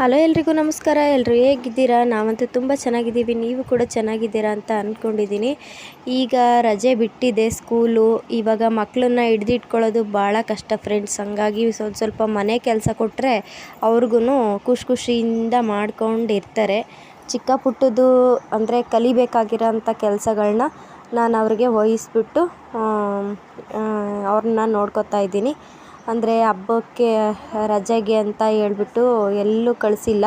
Hello ಎಲ್ರಿಗೂ ನಮಸ್ಕಾರ. ಎಲ್ಲರೂ ಹೇಗಿದ್ದೀರಾ? ನಾವಂತೂ ತುಂಬ ಚೆನ್ನಾಗಿದ್ದೀವಿ. ನೀವು ಕೂಡ ಚೆನ್ನಾಗಿದ್ದೀರಾ ಅಂತ ಅಂದ್ಕೊಂಡಿದ್ದೀನಿ ಈಗ ರಜೆ ಬಿಟ್ಟಿದೆ ಸ್ಕೂಲು. ಇವಾಗ ಮಕ್ಕಳನ್ನ ಹಿಡ್ದಿಟ್ಕೊಳ್ಳೋದು ಭಾಳ ಕಷ್ಟ ಫ್ರೆಂಡ್ಸ್. ಹಂಗಾಗಿ ಸ್ವಲ್ಪ ಸ್ವಲ್ಪ ಮನೆ ಕೆಲಸ ಕೊಟ್ಟರೆ ಅವ್ರಿಗೂ ಖುಷಿ ಖುಷಿಯಿಂದ ಮಾಡ್ಕೊಂಡಿರ್ತಾರೆ. ಚಿಕ್ಕ ಪುಟ್ಟದ್ದು ಅಂದರೆ ಕಲಿಬೇಕಾಗಿರೋಂಥ ಕೆಲಸಗಳನ್ನ ನಾನು ಅವ್ರಿಗೆ ವಹಿಸ್ಬಿಟ್ಟು ಅವ್ರನ್ನ ನೋಡ್ಕೊತಾ ಇದ್ದೀನಿ. ಅಂದರೆ ಹಬ್ಬಕ್ಕೆ ರಜೆಗೆ ಅಂತ ಹೇಳ್ಬಿಟ್ಟು ಎಲ್ಲೂ ಕಳಿಸಿಲ್ಲ.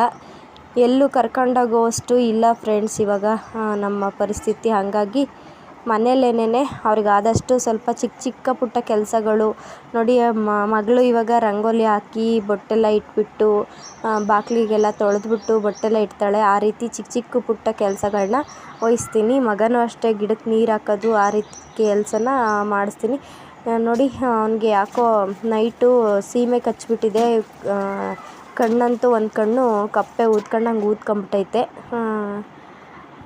ಎಲ್ಲೂ ಕರ್ಕೊಂಡೋಗುವಷ್ಟು ಇಲ್ಲ ಫ್ರೆಂಡ್ಸ್ ಇವಾಗ. ನಮ್ಮ ಪರಿಸ್ಥಿತಿ ಹಾಗಾಗಿ ಮನೆಯಲ್ಲೇನೇ ಅವ್ರಿಗೆ ಆದಷ್ಟು ಸ್ವಲ್ಪ ಚಿಕ್ಕ ಚಿಕ್ಕ ಪುಟ್ಟ ಕೆಲಸಗಳು. ನೋಡಿ ಮಗಳು ಇವಾಗ ರಂಗೋಲಿ ಹಾಕಿ ಬೊಟ್ಟೆಲ್ಲ ಇಟ್ಬಿಟ್ಟು ಬಾಕ್ಲಿಗೆಲ್ಲ ತೊಳೆದ್ಬಿಟ್ಟು ಬೊಟ್ಟೆಲ್ಲ ಇಡ್ತಾಳೆ. ಆ ರೀತಿ ಚಿಕ್ಕ ಚಿಕ್ಕ ಪುಟ್ಟ ಕೆಲಸಗಳನ್ನ ವಹಿಸ್ತೀನಿ. ಮಗನೂ ಅಷ್ಟೇ ಗಿಡಕ್ಕೆ ನೀರು ಹಾಕೋದು, ಆ ರೀತಿ ಕೆಲಸನ ಮಾಡಿಸ್ತೀನಿ. ನೋಡಿ, ಅವನಿಗೆ ಯಾಕೋ ನೈಟು ಸೀಮೆ ಕಚ್ಚಿಬಿಟ್ಟಿದೆ ಕಣ್ಣಂತೂ ಒಂದು ಕಣ್ಣು ಕಪ್ಪೆ ಊದ್ಕೊಂಡಂಗೆ ಊದ್ಕೊಂಬಿಟ್ಟೈತೆ.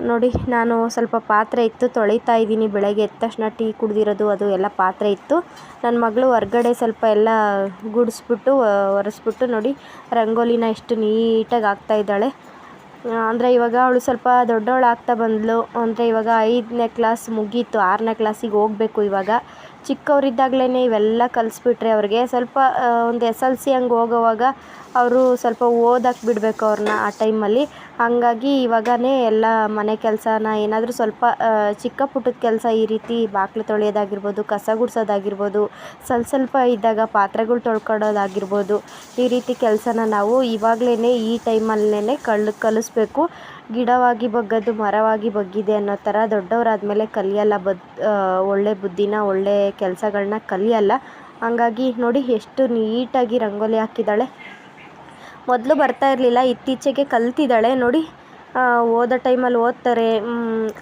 ನೋಡಿ, ನಾನು ಸ್ವಲ್ಪ ಪಾತ್ರೆ ಇತ್ತು, ತೊಳಿತಾ ಇದ್ದೀನಿ ಬೆಳಗ್ಗೆ ಎದ್ದ ತಕ್ಷಣ ಟೀ ಕುಡ್ದಿರೋದು, ಅದು ಎಲ್ಲ ಪಾತ್ರೆ ಇತ್ತು. ನನ್ನ ಮಗಳು ಹೊರ್ಗಡೆ ಸ್ವಲ್ಪ ಎಲ್ಲ ಗುಡಿಸ್ಬಿಟ್ಟು ಒರೆಸ್ಬಿಟ್ಟು ನೋಡಿ, ರಂಗೋಲಿನ ಎಷ್ಟು ನೀಟಾಗಿ ಹಾಕ್ತಾಯಿದ್ದಾಳೆ ಅಂದರೆ ಇವಾಗ ಅವಳು ಸ್ವಲ್ಪ ದೊಡ್ಡವಳು ಆಗ್ತಾ ಬಂದಳು ಅಂದರೆ ಇವಾಗ ಐದನೇ ಕ್ಲಾಸ್ ಮುಗೀತು, ಆರನೇ ಕ್ಲಾಸಿಗೆ ಹೋಗಬೇಕು ಇವಾಗ. ಚಿಕ್ಕವರಿದ್ದಾಗಲೇ ಇವೆಲ್ಲ ಕಲಿಸ್ಬಿಟ್ರೆ ಅವ್ರಿಗೆ ಸ್ವಲ್ಪ ಒಂದು ಎಸ್ ಎಲ್ ಸಿ ಹಂಗೆ ಹೋಗೋವಾಗ ಅವರು ಸ್ವಲ್ಪ ಓದಕ್ಕೆ ಬಿಡಬೇಕು ಅವ್ರನ್ನ ಆ ಟೈಮಲ್ಲಿ. ಹಾಗಾಗಿ ಇವಾಗನೇ ಎಲ್ಲ ಮನೆ ಕೆಲಸನ ಏನಾದರೂ ಸ್ವಲ್ಪ ಚಿಕ್ಕ ಪುಟ್ಟದ ಕೆಲಸ ಈ ರೀತಿ ಬಾಗಿಲು ತೊಳೆಯೋದಾಗಿರ್ಬೋದು, ಕಸ ಗುಡಿಸೋದಾಗಿರ್ಬೋದು, ಸ್ವಲ್ಪ ಸ್ವಲ್ಪ ಇದ್ದಾಗ ಪಾತ್ರೆಗಳು ತೊಳ್ಕೊಳ್ಳೋದಾಗಿರ್ಬೋದು ಈ ರೀತಿ ಕೆಲಸನ ನಾವು ಇವಾಗಲೇ ಈ ಟೈಮಲ್ಲೇ ಕಳ್ ಕಲಿಸ್ಬೇಕು. ಗಿಡವಾಗಿ ಬಗ್ಗದ್ದು, ಮರವಾಗಿ ಬಗ್ಗಿದೆ ಅನ್ನೋ ಥರ ದೊಡ್ಡವರಾದ್ಮೇಲೆ ಕಲಿಯಲ್ಲ. ಬದ್ ಒಳ್ಳೆ ಬುದ್ಧಿನ, ಒಳ್ಳೆ ಕೆಲಸಗಳನ್ನ ಕಲಿಯಲ್ಲ. ಹಂಗಾಗಿ ನೋಡಿ ಎಷ್ಟು ನೀಟಾಗಿ ರಂಗೋಲಿ ಹಾಕಿದ್ದಾಳೆ. ಮೊದಲು ಬರ್ತಾ ಇರಲಿಲ್ಲ, ಇತ್ತೀಚೆಗೆ ಕಲ್ತಿದ್ದಾಳೆ. ನೋಡಿ ಓದೋ ಟೈಮಲ್ಲಿ ಓದ್ತಾರೆ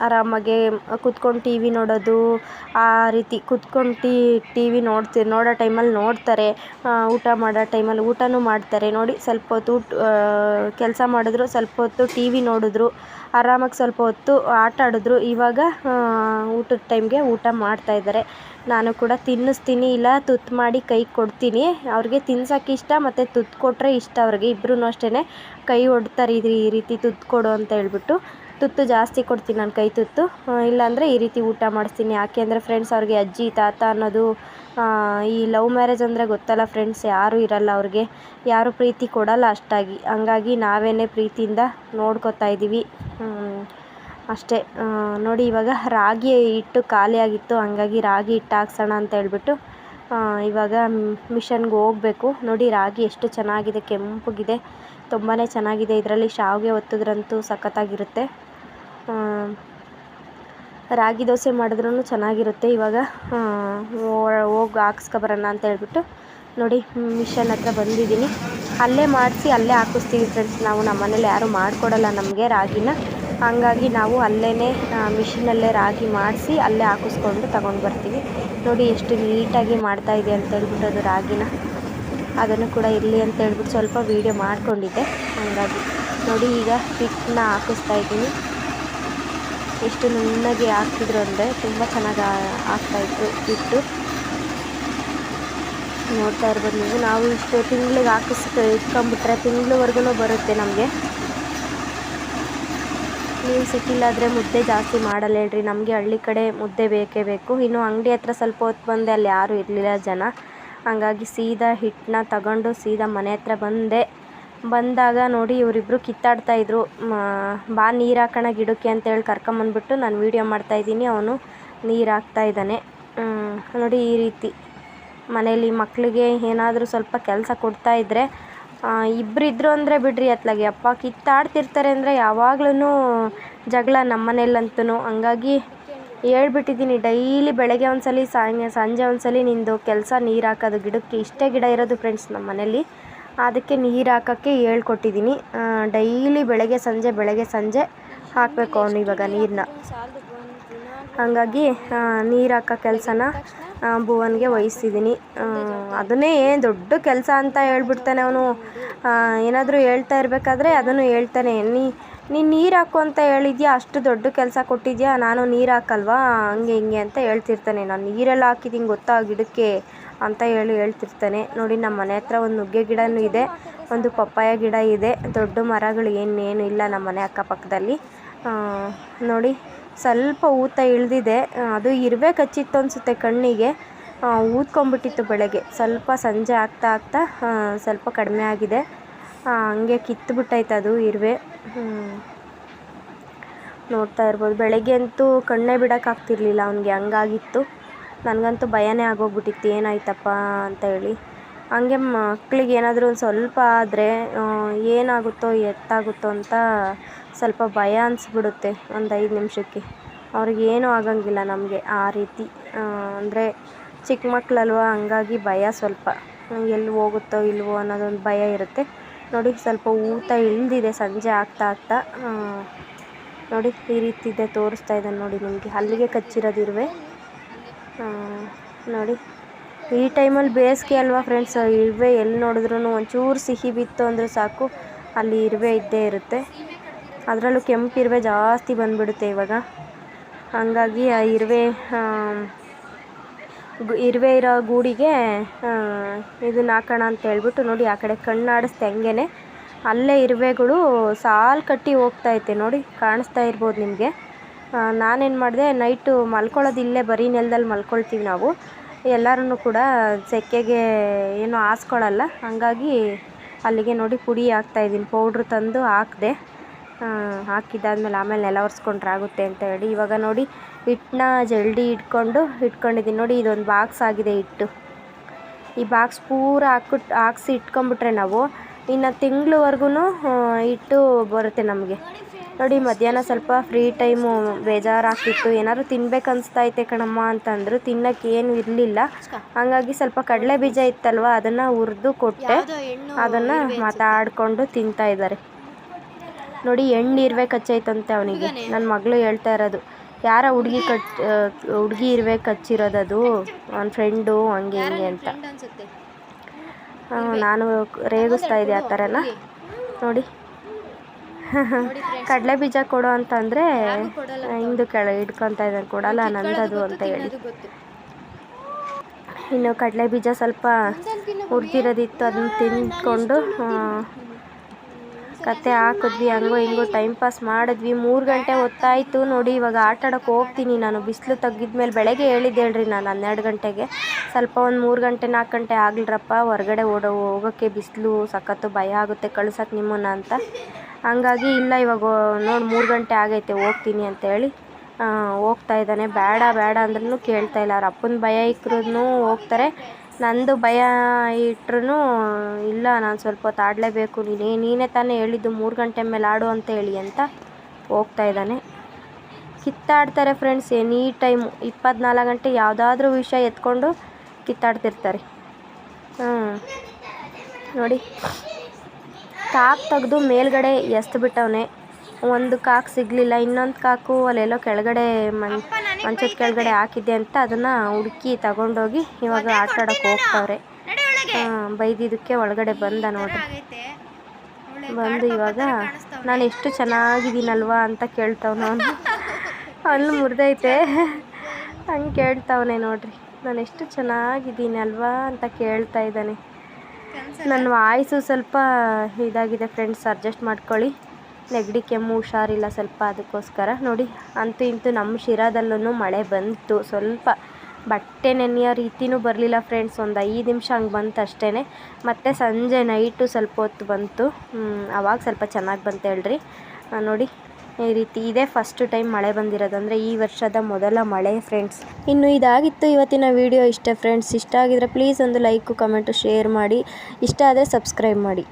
ಆರಾಮಾಗೆ ಕುತ್ಕೊಂಡು ಟಿ ವಿ ನೋಡೋದು, ಆ ರೀತಿ ಕುತ್ಕೊಂಡು ಟಿ ಟಿ ವಿ ನೋಡ್ತಿ, ನೋಡೋ ಟೈಮಲ್ಲಿ ನೋಡ್ತಾರೆ ಊಟ ಮಾಡೋ ಟೈಮಲ್ಲಿ ಊಟನೂ ಮಾಡ್ತಾರೆ. ನೋಡಿ, ಸ್ವಲ್ಪ ಹೊತ್ತು ಊಟ ಕೆಲಸ ಮಾಡಿದ್ರು, ಸ್ವಲ್ಪ ಹೊತ್ತು ಟಿ ವಿ ನೋಡಿದ್ರು ಆರಾಮಾಗಿ ಸ್ವಲ್ಪ ಹೊತ್ತು ಆಟ ಆಡಿದ್ರು. ಇವಾಗ ಊಟದ ಟೈಮ್ಗೆ ಊಟ ಮಾಡ್ತಾಯಿದ್ದಾರೆ ನಾನು ಕೂಡ ತಿನ್ನಿಸ್ತೀನಿ. ಇಲ್ಲ, ತುತ್ತು ಮಾಡಿ ಕೈ ಕೊಡ್ತೀನಿ. ಅವ್ರಿಗೆ ತಿನ್ಸೋಕೆ ಇಷ್ಟ, ಮತ್ತು ತುತ್ತು ಕೊಟ್ಟರೆ ಇಷ್ಟ. ಅವ್ರಿಗೆ ಇಬ್ರೂ ಅಷ್ಟೇ ಕೈ ಒಡ್ತಾರೆ ಇದು ಈ ರೀತಿ ತುತ್ತು ಕೊಡು ಅಂತ ಹೇಳ್ಬಿಟ್ಟು. ತುತ್ತು ಜಾಸ್ತಿ ಕೊಡ್ತೀನಿ ನಾನು ಕೈ ತುತ್ತು. ಇಲ್ಲಾಂದರೆ ಈ ರೀತಿ ಊಟ ಮಾಡಿಸ್ತೀನಿ. ಯಾಕೆ ಅಂದರೆ ಫ್ರೆಂಡ್ಸ್ ಅವ್ರಿಗೆ ಅಜ್ಜಿ, ತಾತ ಅನ್ನೋದು ಈ ಲವ್ ಮ್ಯಾರೇಜ್ ಅಂದರೆ ಗೊತ್ತಲ್ಲ ಫ್ರೆಂಡ್ಸ್ ಯಾರೂ ಇರಲ್ಲ ಅವ್ರಿಗೆ. ಯಾರೂ ಪ್ರೀತಿ ಕೊಡಲ್ಲ ಅಷ್ಟಾಗಿ. ಹಂಗಾಗಿ ನಾವೇ ಪ್ರೀತಿಯಿಂದ ನೋಡ್ಕೊತಾ ಇದ್ದೀವಿ. ಅಷ್ಟೇ. ನೋಡಿ ಇವಾಗ ರಾಗಿ ಹಿಟ್ಟು ಖಾಲಿಯಾಗಿತ್ತು. ಹಂಗಾಗಿ ರಾಗಿ ಹಿಟ್ಟು ಹಾಕ್ಸೋಣ ಅಂತ ಹೇಳ್ಬಿಟ್ಟು ಇವಾಗ ಮಿಷನ್ಗೆ ಹೋಗಬೇಕು. ನೋಡಿ ರಾಗಿ ಎಷ್ಟು ಚೆನ್ನಾಗಿದೆ, ಕೆಂಪಗಿದೆ. ತುಂಬಾ ಚೆನ್ನಾಗಿದೆ. ಇದರಲ್ಲಿ ಶಾವಿಗೆ ಒತ್ತಿದ್ರಂತೂ ಸಖತ್ತಾಗಿರುತ್ತೆ. ರಾಗಿ ದೋಸೆ ಮಾಡಿದ್ರೂ ಚೆನ್ನಾಗಿರುತ್ತೆ ಇವಾಗ. ಹೋಗಿ ಹಾಕ್ಸ್ಕೊಬರೋಣ ಅಂತ ಹೇಳ್ಬಿಟ್ಟು ನೋಡಿ ಮಿಷನ್ ಹತ್ರ ಬಂದಿದ್ದೀನಿ. ಅಲ್ಲೇ ಮಾಡಿಸಿ ಅಲ್ಲೇ ಹಾಕಿಸ್ತೀವಿ ಫ್ರೆಂಡ್ಸ್ ನಾವು ನಮ್ಮ ಮನೇಲಿ ಯಾರೂ ಮಾಡಿಕೊಡಲ್ಲ ನಮಗೆ ರಾಗಿನ. ಹಾಗಾಗಿ ನಾವು ಅಲ್ಲೇ ಮಿಷಿನಲ್ಲೇ ರಾಗಿ ಮಾಡಿಸಿ ಅಲ್ಲೇ ಹಾಕಿಸ್ಕೊಂಡು ತಗೊಂಡು ಬರ್ತೀವಿ. ನೋಡಿ ಎಷ್ಟು ನೀಟಾಗಿ ಇದೆ ಅಂತ ಹೇಳ್ಬಿಟ್ಟು ಅದು ರಾಗಿನ. ಅದನ್ನು ಕೂಡ ಇರಲಿ ಅಂತ ಹೇಳ್ಬಿಟ್ಟು ಸ್ವಲ್ಪ ವೀಡಿಯೋ ಮಾಡಿಕೊಂಡಿದ್ದೆ. ಹಾಗಾಗಿ ನೋಡಿ ಈಗ ಹಿಟ್ಟನ್ನ ಹಾಕಿಸ್ತಾ ಇದ್ದೀನಿ. ಎಷ್ಟು ನುಣ್ಣಗೆ ಹಾಕ್ತಿದ್ರು ಅಂದರೆ ತುಂಬ ಚೆನ್ನಾಗಿ ಆಗ್ತಾಯಿತ್ತು ಹಿಟ್ಟು ನೋಡ್ತಾ ಇರ್ಬೋದು ನೀವು. ನಾವು ಇಷ್ಟು ತಿಂಗ್ಳಿಗೆ ಹಾಕಿಸ್ ಇಟ್ಕೊಂಡ್ಬಿಟ್ರೆ ತಿಂಗಳವರೆಗೂ ಬರುತ್ತೆ ನಮಗೆ. ನೀವು ಸಿಕ್ಕಿಲ್ಲಾದರೆ ಮುದ್ದೆ ಜಾಸ್ತಿ ಮಾಡಲ್ಲ ಹೇಳ್ರಿ. ನಮಗೆ ಹಳ್ಳಿ ಕಡೆ ಮುದ್ದೆ ಬೇಕೇ ಬೇಕು. ಇನ್ನು ಅಂಗಡಿ ಹತ್ರ ಸ್ವಲ್ಪ ಹೊತ್ತು ಬಂದೆ, ಅಲ್ಲಿ ಯಾರೂ ಇರಲಿಲ್ಲ ಜನ. ಹಾಗಾಗಿ ಸೀದಾ ಹಿಟ್ಟನ್ನ ತಗೊಂಡು ಸೀದಾ ಮನೆ ಹತ್ರ ಬಂದೆ. ಬಂದಾಗ ನೋಡಿ ಇವರಿಬ್ಬರು ಕಿತ್ತಾಡ್ತಾಯಿದ್ರು ಬಾ ನೀರು ಹಾಕೋಣ ಗಿಡಕ್ಕೆ ಅಂತೇಳಿ ಕರ್ಕೊಂಬಂದ್ಬಿಟ್ಟು ನಾನು ವೀಡಿಯೋ ಮಾಡ್ತಾಯಿದ್ದೀನಿ ಅವನು ನೀರು ಹಾಕ್ತಾ ಇದ್ದಾನೆ. ನೋಡಿ ಈ ರೀತಿ. ಮನೇಲಿ ಮಕ್ಕಳಿಗೆ ಏನಾದರೂ ಸ್ವಲ್ಪ ಕೆಲಸ ಕೊಡ್ತಾ ಇದ್ದರೆ ಇಬ್ಬರಿದ್ರು ಅಂದರೆ ಬಿಡ್ರಿ ಅತ್ಲಾಗೆ. ಅಪ್ಪ ಕಿತ್ತಾಡ್ತಿರ್ತಾರೆ ಅಂದರೆ ಯಾವಾಗ್ಲೂ ಜಗಳ ನಮ್ಮ ಮನೇಲಂತೂ ಹಂಗಾಗಿ ಹೇಳ್ಬಿಟ್ಟಿದ್ದೀನಿ, ಡೈಲಿ ಬೆಳಗ್ಗೆ ಒಂದ್ಸಲ ಸಾಯಂ ಸಂಜೆ ಒಂದ್ಸಲ ನಿಂದು ಕೆಲಸ ನೀರು ಹಾಕೋದು, ಗಿಡಕ್ಕೆ ಇಷ್ಟೇ ಗಿಡ ಇರೋದು ಫ್ರೆಂಡ್ಸ್ ನಮ್ಮ ಮನೇಲಿ ಅದಕ್ಕೆ ನೀರು ಹಾಕೋಕ್ಕೆ ಹೇಳ್ಕೊಟ್ಟಿದ್ದೀನಿ ಡೈಲಿ ಬೆಳಗ್ಗೆ ಸಂಜೆ ಬೆಳಗ್ಗೆ ಸಂಜೆ ಹಾಕಬೇಕು ಅವನು ಇವಾಗ ನೀರನ್ನ ಹಾಗಾಗಿ ನೀರು ಹಾಕೋ ಕೆಲಸನ ಭುವನ್ಗೆ ವಹಿಸ್ತಿದ್ದೀನಿ. ಅದನ್ನೇ ದೊಡ್ಡ ಕೆಲಸ ಅಂತ ಹೇಳ್ಬಿಡ್ತಾನೆ ಅವನು. ಏನಾದರೂ ಹೇಳ್ತಾ ಇರಬೇಕಾದ್ರೆ ಅದನ್ನು ಹೇಳ್ತಾನೆ. ನೀ ನೀನು ನೀರು ಹಾಕು ಅಂತ ಹೇಳಿದ್ಯಾ? ಅಷ್ಟು ದೊಡ್ಡ ಕೆಲಸ ಕೊಟ್ಟಿದ್ಯಾ? ನಾನು ನೀರು ಹಾಕಲ್ವಾ? ಹಂಗೆ, ಹಿಂಗೆ ಅಂತ ಹೇಳ್ತಿರ್ತಾನೆ. ನಾನು ನೀರೆಲ್ಲ ಹಾಕಿದ್ದೀನಿ ಗೊತ್ತಾ ಗಿಡಕ್ಕೆ. ಅಂತ ಹೇಳಿ ಹೇಳ್ತಿರ್ತಾನೆ. ನೋಡಿ, ನಮ್ಮ ಮನೆ ಹತ್ರ ಒಂದು ನುಗ್ಗೆ ಗಿಡನೂ ಇದೆ. ಒಂದು ಪಪ್ಪಾಯ ಗಿಡ ಇದೆ. ದೊಡ್ಡ ಮರಗಳು ಏನೇನು ಇಲ್ಲ ನಮ್ಮ ಮನೆ ಅಕ್ಕಪಕ್ಕದಲ್ಲಿ. ನೋಡಿ, ಸ್ವಲ್ಪ ಊತ ಇಳಿದಿದೆ. ಅದು ಇರುವೆ ಕಚ್ಚಿತ್ತು ಅನಿಸುತ್ತೆ ಕಣ್ಣಿಗೆ. ಊದ್ಕೊಂಡ್ಬಿಟ್ಟಿತ್ತು ಬೆಳಗ್ಗೆ. ಸ್ವಲ್ಪ ಸಂಜೆ ಆಗ್ತಾ ಆಗ್ತಾ ಸ್ವಲ್ಪ ಕಡಿಮೆ ಆಗಿದೆ. ಹಂಗೆ ಕಿತ್ತುಬಿಟ್ಟೈತೆ ಅದು ಇರುವೆ. ನೋಡ್ತಾ ಇರ್ಬೋದು. ಬೆಳಗ್ಗೆ ಅಂತೂ ಕಣ್ಣೇ ಬಿಡೋಕ್ಕಾಗ್ತಿರ್ಲಿಲ್ಲ ಅವನಿಗೆ. ಹಂಗಾಗಿತ್ತು. ನನಗಂತೂ ಭಯನೇ ಆಗೋಗ್ಬಿಟ್ಟಿತ್ತು, ಏನಾಯ್ತಪ್ಪ ಅಂತ ಹೇಳಿ. ಹಂಗೆ ಮಕ್ಳಿಗೆ ಏನಾದರೂ ಒಂದು ಸ್ವಲ್ಪ ಆದರೆ ಏನಾಗುತ್ತೋ ಎತ್ತಾಗುತ್ತೋ ಅಂತ ಸ್ವಲ್ಪ ಭಯ ಅನಿಸ್ಬಿಡುತ್ತೆ ಒಂದು ಐದು ನಿಮಿಷಕ್ಕೆ. ಅವ್ರಿಗೆ ಏನೂ ಆಗಂಗಿಲ್ಲ ನಮಗೆ ಆ ರೀತಿ. ಅಂದರೆ ಚಿಕ್ಕ ಮಕ್ಕಳಲ್ವ ಹಂಗಾಗಿ ಭಯ ಸ್ವಲ್ಪ. ಎಲ್ಲಿ ಹೋಗುತ್ತೋ ಇಲ್ವೋ ಅನ್ನೋದೊಂದು ಭಯ ಇರುತ್ತೆ. ನೋಡಿ, ಸ್ವಲ್ಪ ಊತ ಇಳಿದಿದೆ ಸಂಜೆ ಆಗ್ತಾ ಆಗ್ತಾ. ನೋಡಿ, ಈ ರೀತಿ ಇದೆ, ತೋರಿಸ್ತಾ ಇದ್ದಾನೆ ನೋಡಿ ನಿಮಗೆ. ಅಲ್ಲಿಗೆ ಕಚ್ಚಿರೋದಿರುವೆ. ನೋಡಿ. ಈ ಟೈಮಲ್ಲಿ ಬೇಸಿಗೆ ಅಲ್ವಾ ಫ್ರೆಂಡ್ಸ್ ಇರುವೆ ಎಲ್ಲಿ ನೋಡಿದ್ರೂ ಒಂಚೂರು ಸಿಹಿ ಬಿತ್ತು ಅಂದರೆ ಸಾಕು. ಅಲ್ಲಿ ಇರುವೆ ಇದ್ದೇ ಇರುತ್ತೆ. ಅದರಲ್ಲೂ ಕೆಂಪು ಇರುವೆ ಜಾಸ್ತಿ ಬಂದುಬಿಡುತ್ತೆ ಇವಾಗ. ಹಾಗಾಗಿ ಆ ಇರುವೆ ಇರುವೆ ಇರೋ ಗೂಡಿಗೆ ಇದನ್ನ ಹಾಕೋಣ ಅಂತ ಹೇಳ್ಬಿಟ್ಟು ನೋಡಿ ಆ ಕಡೆ ಕಣ್ಣಾಡಿಸ್ದೆ ಹಂಗೇನೆ. ಅಲ್ಲೇ ಇರುವೆಗಳು ಸಾಲು ಕಟ್ಟಿ ಹೋಗ್ತೈತೆ ನೋಡಿ. ಕಾಣಿಸ್ತಾ ಇರ್ಬೋದು ನಿಮಗೆ. ನಾನೇನು ಮಾಡಿದೆ ನೈಟು ಮಲ್ಕೊಳ್ಳೋದು ಇಲ್ಲೇ ಬರೀ ನೆಲದಲ್ಲಿ ಮಲ್ಕೊಳ್ತೀವಿ ನಾವು. ಎಲ್ಲರೂ ಕೂಡ ಸೆಕೆಗೆ ಏನು ಹಾಸ್ಕೊಳ್ಳಲ್ಲ ಹಾಗಾಗಿ ಅಲ್ಲಿಗೆ ನೋಡಿ ಪುಡಿ ಹಾಕ್ತಾಯಿದ್ದೀನಿ ಪೌಡ್ರ್ ತಂದು ಹಾಕಿದೆ ಹಾಕಿದ್ದಾದ್ಮೇಲೆ ಆಮೇಲೆ ನೆಲ ಒರೆಸ್ಕೊಂಡ್ರೆ ಆಗುತ್ತೆ ಅಂತ ಹೇಳಿ ಇವಾಗ ನೋಡಿ ಹಿಟ್ಟನ್ನ ಜಲ್ಡಿ ಇಟ್ಕೊಂಡು ಇಟ್ಕೊಂಡಿದ್ದೀನಿ. ನೋಡಿ ಇದೊಂದು ಬಾಕ್ಸ್ ಆಗಿದೆ ಹಿಟ್ಟು. ಈ ಬಾಕ್ಸ್ ಪೂರ ಹಾಕ್ಬಿಟ್ಟು ಹಾಕ್ಸಿ ಇಟ್ಕೊಂಬಿಟ್ರೆ ನಾವು ಇನ್ನು ತಿಂಗಳವರೆಗೂ ಹಿಟ್ಟು ಬರುತ್ತೆ ನಮಗೆ. ನೋಡಿ ಮಧ್ಯಾಹ್ನ ಸ್ವಲ್ಪ ಫ್ರೀ ಟೈಮು ಬೇಜಾರಾಗ್ತಿತ್ತು. ಏನಾದ್ರು ತಿನ್ಬೇಕು ಅನಿಸ್ತೈತೆ ಕಣಮ್ಮ ಅಂತಂದ್ರು ತಿನ್ನಕ್ಕೆ ಏನು ಇರಲಿಲ್ಲ. ಹಾಗಾಗಿ ಸ್ವಲ್ಪ ಕಡಲೆ ಬೀಜ ಇತ್ತಲ್ವ ಅದನ್ನು ಹುರಿದು ಕೊಟ್ಟೆ. ಅದನ್ನು ಮಾತಾಡಿಕೊಂಡು ತಿಂತಾ ಇದ್ದಾರೆ. ನೋಡಿ ಹೆಣ್ಣು ಇರ್ಬೇಕು ಕಚ್ಚೈತಂತೆ ಅವನಿಗೆ. ನನ್ನ ಮಗಳು ಹೇಳ್ತಾ ಇರೋದು. ಯಾರ ಹುಡುಗಿ ಕಚ್ ಹುಡುಗಿ ಇರುವೆ ಕಚ್ಚಿರೋದದು? ಅವನ ಫ್ರೆಂಡು ಹಂಗೆ ಹಿಂಗೆ ಅಂತ. ನಾನು ರೇಗಿಸ್ತಾ ಇದ್ದೆ ಆ ಥರನ. ನೋಡಿ. ಕಡಲೆ ಬೀಜ ಕೊಡು ಅಂತಂದರೆ ಹಿಂದು ಕೆಳ ಇಟ್ಕೊಂತ ಇದ್ದಾನೆ ಕೊಡಲ್ಲ ನಂದದು ಅಂತ ಹೇಳಿ. ಇನ್ನು ಕಡಲೆ ಬೀಜ ಸ್ವಲ್ಪ ಹುರಿದಿರೋದಿತ್ತು ಅದನ್ನ ತಿಂದ್ಕೊಂಡು ಆ, ಕತೆ ಹಾಕಿದ್ವಿ ಹಂಗೋ ಹಿಂಗೋ ಟೈಮ್ ಪಾಸ್ ಮಾಡಿದ್ವಿ. ಮೂರು ಗಂಟೆ ಹೊತ್ತಾಯಿತು ನೋಡಿ ಇವಾಗ ಆಟ ಆಡೋಕೆ ಹೋಗ್ತೀನಿ ನಾನು. ಬಿಸಿಲು ಮೇಲೆ ಬೆಳಗ್ಗೆ ಹೇಳಿದ್ದೆ ಹೇಳ್ರಿ ನಾನು ಹನ್ನೆರಡು ಗಂಟೆಗೆ. ಸ್ವಲ್ಪ ಒಂದು ಮೂರು ಗಂಟೆ ನಾಲ್ಕು ಗಂಟೆ ಆಗ್ಲಿರಪ್ಪ. ಹೊರಗಡೆ ಓಡೋ ಹೋಗೋಕ್ಕೆ ಬಿಸಿಲು ಸಖತ್ತು ಭಯ ಆಗುತ್ತೆ ಕಳ್ಸಕ್ಕೆ ನಿಮ್ಮನ್ನು ಅಂತ. ಹಂಗಾಗಿ ಇಲ್ಲ, ಇವಾಗ ನೋಡಿ ಮೂರು ಗಂಟೆ ಆಗೈತೆ, ಹೋಗ್ತೀನಿ ಅಂತೇಳಿ ಹೋಗ್ತಾ ಇದ್ದಾನೆ. ಬೇಡ ಬೇಡ ಅಂದ್ರೂ ಕೇಳ್ತಾ ಇಲ್ಲ. ಅವ್ರ ಅಪ್ಪನ ಭಯ ಇಕ್ಕರೂ ಹೋಗ್ತಾರೆ. ನಂದು ಭಯ ಇಟ್ರೂ ಇಲ್ಲ, ನಾನು ಸ್ವಲ್ಪ ಹೊತ್ತು ಆಡಲೇಬೇಕು. ನೀನೇ ನೀನೇ ತಾನೇ ಹೇಳಿದ್ದು, ಮೂರು ಗಂಟೆ ಮೇಲೆ ಆಡು ಅಂತ ಹೇಳಿ ಅಂತ ಹೋಗ್ತಾ ಇದ್ದಾನೆ. ಕಿತ್ತಾಡ್ತಾರೆ ಫ್ರೆಂಡ್ಸ್ ಎನಿ ಟೈಮು ಇಪ್ಪತ್ನಾಲ್ಕು ಗಂಟೆ ಯಾವುದಾದ್ರೂ ವಿಷಯ ಎತ್ಕೊಂಡು ಕಿತ್ತಾಡ್ತಿರ್ತಾರೆ. ಹ್ಞೂ ನೋಡಿ. ಕಾಕು ತೆಗೆದು ಮೇಲ್ಗಡೆ ಎಸ್ದು ಬಿಟ್ಟವನೆ ಒಂದು ಕಾಕು ಸಿಗಲಿಲ್ಲ ಇನ್ನೊಂದು ಕಾಕು ಅಲ್ಲೆಲ್ಲೋ ಕೆಳಗಡೆ ಮನ್ ಮಂಚದ ಕೆಳಗಡೆ ಹಾಕಿದ್ದೆ ಅಂತ ಅದನ್ನು ಹುಡುಕಿ ತಗೊಂಡೋಗಿ ಇವಾಗ ಆಟ ಆಡೋಕೆ ಹೋಗ್ತಾವ್ರೆ. ಬೈದಿದ್ದಕ್ಕೆ ಒಳಗಡೆ ಬಂದ ನೋಡ್ರಿ ಬಂದು ಇವಾಗ ನಾನು ಎಷ್ಟು ಚೆನ್ನಾಗಿದ್ದೀನಲ್ವಾ ಅಂತ ಕೇಳ್ತಾವ್ನ ಅವನು. ಅಲ್ಲಿ ಮುರಿದೈತೆ. ಹಂಗೆ ಕೇಳ್ತಾವನೆ ನೋಡ್ರಿ. ನಾನು ಎಷ್ಟು ಚೆನ್ನಾಗಿದ್ದೀನಲ್ವಾ ಅಂತ ಕೇಳ್ತಾ ಇದ್ದಾನೆ. ನನ್ನ ವಾಯ್ಸು ಸ್ವಲ್ಪ ಇದಾಗಿದೆ ಫ್ರೆಂಡ್ಸ್, ಅಡ್ಜಸ್ಟ್ ಮಾಡ್ಕೊಳ್ಳಿ. ನೆಗಡಿ, ಕೆಮ್ಮು, ಹುಷಾರಿಲ್ಲ ಸ್ವಲ್ಪ ಅದಕ್ಕೋಸ್ಕರ. ನೋಡಿ, ಅಂತೂ ಇಂತೂ ನಮ್ಮ ಶಿರಾದಲ್ಲೂ ಮಳೆ ಬಂತು. ಸ್ವಲ್ಪ ಬಟ್ಟೆ ನೆನೆಯೋ ರೀತಿಯೂ ಬರಲಿಲ್ಲ ಫ್ರೆಂಡ್ಸ್. ಒಂದು ಐದು ನಿಮಿಷ ಹಂಗೆ ಬಂತು ಅಷ್ಟೇ ಮತ್ತು ಸಂಜೆ ನೈಟು ಸ್ವಲ್ಪ ಹೊತ್ತು ಬಂತು. ಆವಾಗ ಸ್ವಲ್ಪ ಚೆನ್ನಾಗಿ ಬಂತು ಹೇಳ್ರಿ. ನೋಡಿ ಈ ರೀತಿ ಇದೇ. ಫಸ್ಟ್ ಟೈಮ್ ಮಳೆ ಬಂದಿರೋದು ಅಂದರೆ ಈ ವರ್ಷದ ಮೊದಲ ಮಳೆ ಫ್ರೆಂಡ್ಸ್ ಇನ್ನು ಇದಾಗಿತ್ತು ಇವತ್ತಿನ ವಿಡಿಯೋ ಇಷ್ಟ ಫ್ರೆಂಡ್ಸ್ ಇಷ್ಟ ಆಗಿದ್ರೆ ಪ್ಲೀಸ್ ಒಂದು ಲೈಕು ಕಮೆಂಟು ಶೇರ್ ಮಾಡಿ. ಇಷ್ಟ ಆದರೆ ಸಬ್ಸ್ಕ್ರೈಬ್ ಮಾಡಿ.